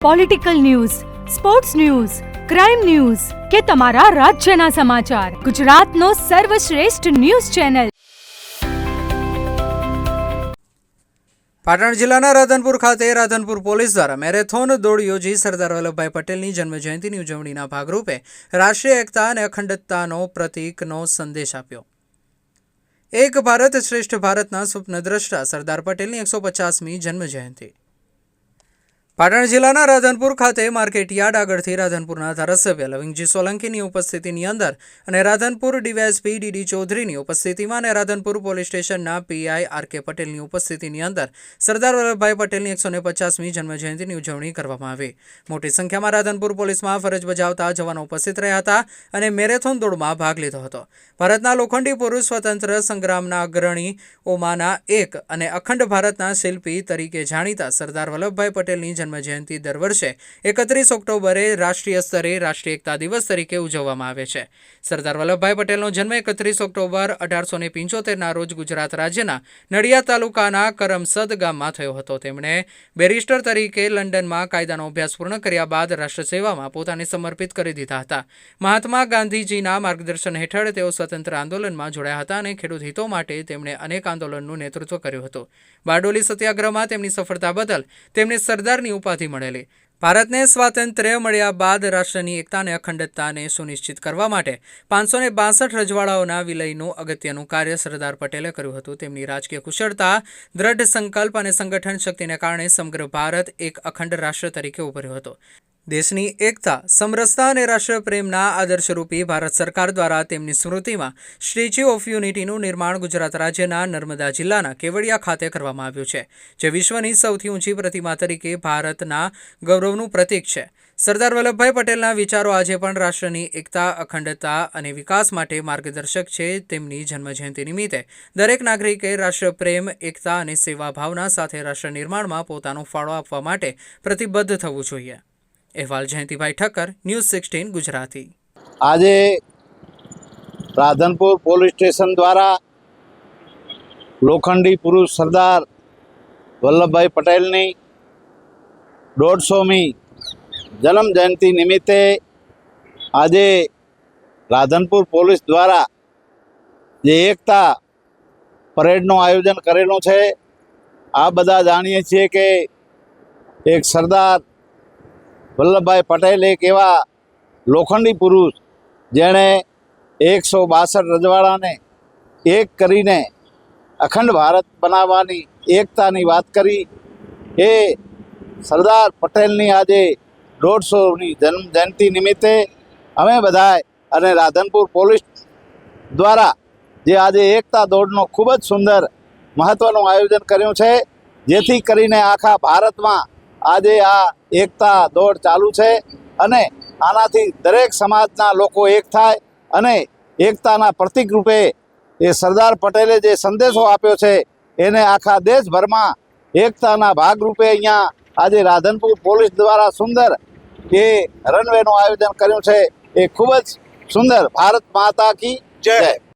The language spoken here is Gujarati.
Political news sports news crime news કે તમારા રાજ્યના સમાચાર ગુજરાતનો સર્વશ્રેષ્ઠ ન્યૂઝ ચેનલ પાટણ જિલ્લાના રાધનપુર ખાતે રાધનપુર પોલીસ દ્વારા મેરેથોન દોડ યોજી સરદાર વલ્લભભાઈ પટેલની જન્મજયંતિની ઉજવણીના ભાગરૂપે રાષ્ટ્રીય એકતા અને અખંડતાનો પ્રતીકનો સંદેશ આપ્યો. એક ભારત શ્રેષ્ઠ ભારતના સ્વપ્નદ્રષ્ટા સરદાર પટેલની એકસો પચાસમી જન્મજયંતિ. પાટણ જિલ્લાના રાધનપુર ખાતે માર્કેટ યાર્ડ આગળથી રાધનપુરના ધારાસભ્ય લવિંગજી સોલંકીની ઉપસ્થિતિની અંદર અને રાધનપુર ડીવાયએસપી ડીડી ચૌધરીની ઉપસ્થિતિમાં અને રાધનપુર પોલીસ સ્ટેશનના પીઆઈ આર કે પટેલની ઉપસ્થિતિની અંદર સરદાર વલ્લભભાઈ પટેલની એકસો ને પચાસમી જન્મજયંતિની ઉજવણી કરવામાં આવી. મોટી સંખ્યામાં રાધનપુર પોલીસમાં ફરજ બજાવતા જવાનો ઉપસ્થિત રહ્યા હતા અને મેરેથોન દોડમાં ભાગ લીધો હતો. ભારતના લોખંડી પુરુષ સ્વતંત્ર સંગ્રામના અગ્રણીઓમાંના એક અને અખંડ ભારતના શિલ્પી તરીકે જાણીતા સરદાર વલ્લભભાઈ પટેલની જન્મજયંતિ દર વર્ષે એકત્રીસ ઓક્ટોબરે રાષ્ટ્રીય સ્તરે રાષ્ટ્રીય એકતા દિવસ તરીકે ઉજવવામાં આવે છે. સરદાર વલ્લભભાઈ પટેલનો જન્મ એકત્રીસ ઓક્ટોબર અઢારસો ને પંચોતેરના રોજ ગુજરાત રાજ્યના નડિયાદ તાલુકાના કરમસદ ગામમાં થયો હતો. તેમણે બેરિસ્ટર તરીકે લંડનમાં કાયદાનો અભ્યાસ પૂર્ણ કર્યા બાદ રાષ્ટ્રસેવામાં પોતાને સમર્પિત કરી દીધા હતા. મહાત્મા ગાંધીજીના માર્ગદર્શન હેઠળ તેઓ સ્વતંત્ર આંદોલનમાં જોડાયા હતા અને ખેડૂત હિતો માટે તેમણે અનેક આંદોલનનું નેતૃત્વ કર્યું હતું. બારડોલી સત્યાગ્રહમાં તેમની સફળતા બદલ તેમને સરદારની ઉપાધિ મળેલી. ભારતને સ્વાતંત્ર્ય મળ્યા બાદ રાષ્ટ્રની એકતા અને અખંડતાને સુનિશ્ચિત કરવા માટે પાંચસો ને બાસઠ રજવાડાઓના વિલયનું અગત્યનું કાર્ય સરદાર પટેલે કર્યું હતું. તેમની રાજકીય કુશળતા, દ્રઢ સંકલ્પ અને સંગઠન શક્તિને કારણે સમગ્ર ભારત એક અખંડ રાષ્ટ્ર તરીકે ઉભર્યો હતો. દેશની એકતા, સમરસતા અને રાષ્ટ્રપ્રેમના આદર્શરૂપી ભારત સરકાર દ્વારા તેમની સ્મૃતિમાં સ્ટેચ્યુ ઓફ યુનિટીનું નિર્માણ ગુજરાત રાજ્યના નર્મદા જિલ્લાના કેવડિયા ખાતે કરવામાં આવ્યું છે, જે વિશ્વની સૌથી ઊંચી પ્રતિમા તરીકે ભારતના ગૌરવનું પ્રતીક છે. સરદાર વલ્લભભાઈ પટેલના વિચારો આજે પણ રાષ્ટ્રની એકતા, અખંડતા અને વિકાસ માટે માર્ગદર્શક છે. તેમની જન્મજયંતિ નિમિત્તે દરેક નાગરિકે રાષ્ટ્રપ્રેમ, એકતા અને સેવા ભાવના સાથે રાષ્ટ્ર નિર્માણમાં પોતાનો ફાળો આપવા માટે પ્રતિબદ્ધ થવું જોઈએ. અહેવાલ જયંતિભાઈ ઠક્કર, ન્યૂઝ સિક્સટીન ગુજરાતી. આજે રાધનપુર પોલીસ સ્ટેશન દ્વારા લોખંડી પુરુષ સરદાર વલ્લભભાઈ પટેલની દોઢસોમી જન્મ જયંતિ નિમિત્તે આજે રાધનપુર પોલીસ દ્વારા જે એકતા પરેડનું આયોજન કરેલું છે, આ બધા જાણીએ છીએ કે એક સરદાર વલ્લભભાઈ પટેલ એક એવા લોખંડી પુરુષ, જેણે એકસો બાસઠ રજવાડાને એક કરીને અખંડ ભારત બનાવવાની એકતાની વાત કરી. એ સરદાર પટેલની આજે દોઢસોની જન્મ જયંતિ નિમિત્તે અમે બધાએ અને રાધનપુર પોલીસ દ્વારા જે આજે એકતા દોડનો ખૂબ જ સુંદર મહત્ત્વનું આયોજન કર્યું છે, જેથી કરીને આખા ભારતમાં આજે આ એકતા દોડ ચાલુ છે અને આનાથી દરેક સમાજના લોકો એક થાય અને એકતાના પ્રતિક રૂપે એ સરદાર પટેલે જે સંદેશો આપ્યો છે એને આખા દેશભરમાં એકતાના ભાગરૂપે અહીંયા આજે રાધનપુર પોલીસ દ્વારા સુંદર એ રનવેનું આયોજન કર્યું છે. એ ખૂબ જ સુંદર. ભારત માતા કી જય.